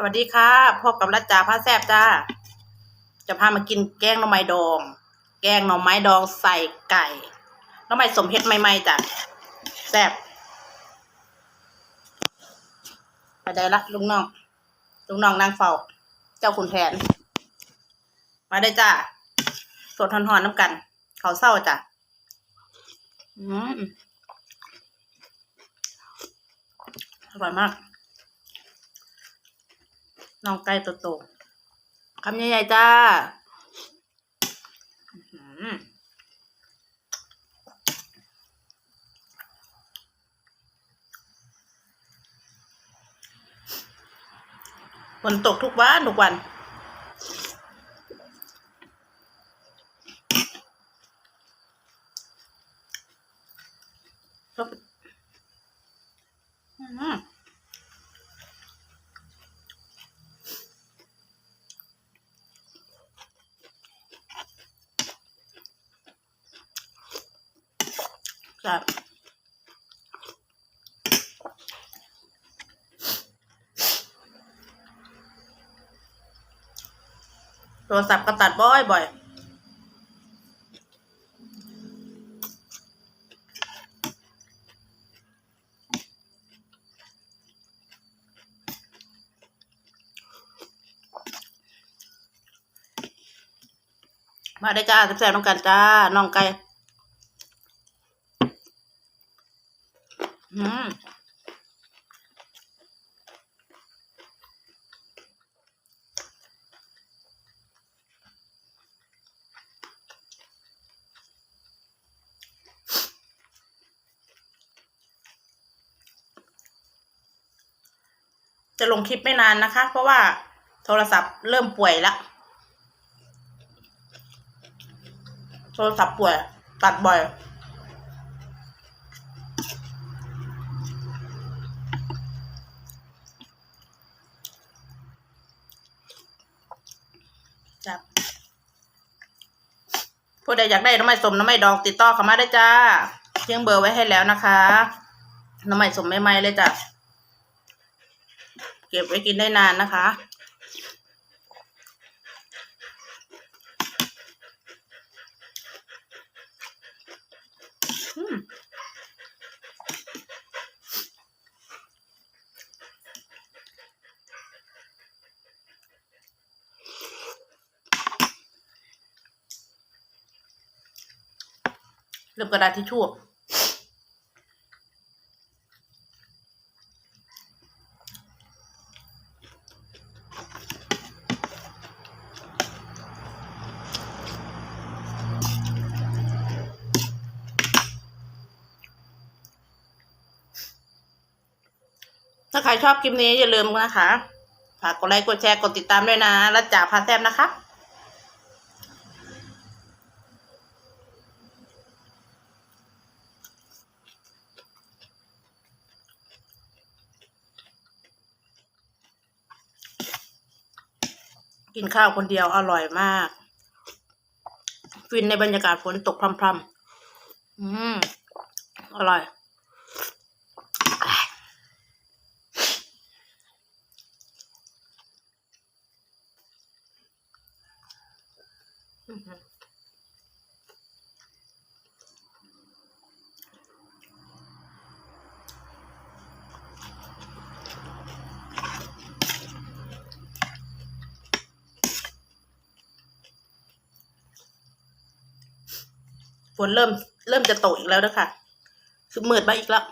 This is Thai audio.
สวัสดีค่ะพบกับรัจจาพาแซบจ้า จะพามากินแกงหน่อไม้ดอง แกงหน่อไม้ดองใส่ไก่หน่อไม้สมเฮ็ดใหม่ๆจ้ะแซบไปได้ละลุงน้องลุงน้องนางเฝ้า เจ้าขุนแผน มาได้จ้าสดหอนๆน้ำกัน เขาเศร้าจ้ะอืมอร่อยมาก น้องไก่ตัวโตคำใหญ่ๆจ้าฝนตกทุกวันทุกวัน อืม ครับโทรศัพท์ก็ตัดบ่อยบ่อยมาได้จ้าแซ่บๆน้องกันจ้า น้องไก่ อืมจะลงคลิปไม่นานนะคะ เพราะว่าโทรศัพท์เริ่มป่วยละ โทรศัพท์ป่วย ตัดบ่อย จับผู้ใดอยากได้น้ำมันสมน้ำไม้ดองติดต่อเข้ามาได้จ้าเที่ยงเบอร์ไว้ให้แล้วนะคะน้ำไม้สมไม่ๆเลยจ้ะเก็บไว้กินได้นานนะคะ อืม ลืมกระดาษทิชชู่ถ้าใครชอบคลิปนี้อย่าลืมนะคะ ฝากกดไลค์ กดแชร์ กดติดตามด้วยนะ รัจจาพาแซบนะคะ กินข้าวคนเดียวอร่อยมาก ฟินในบรรยากาศฝนตกพรำๆอืมอร่อยอื้ ฝนเริ่มเริ่มจะตกอีกแล้วนะคะคือมืดมาอีกแล้ว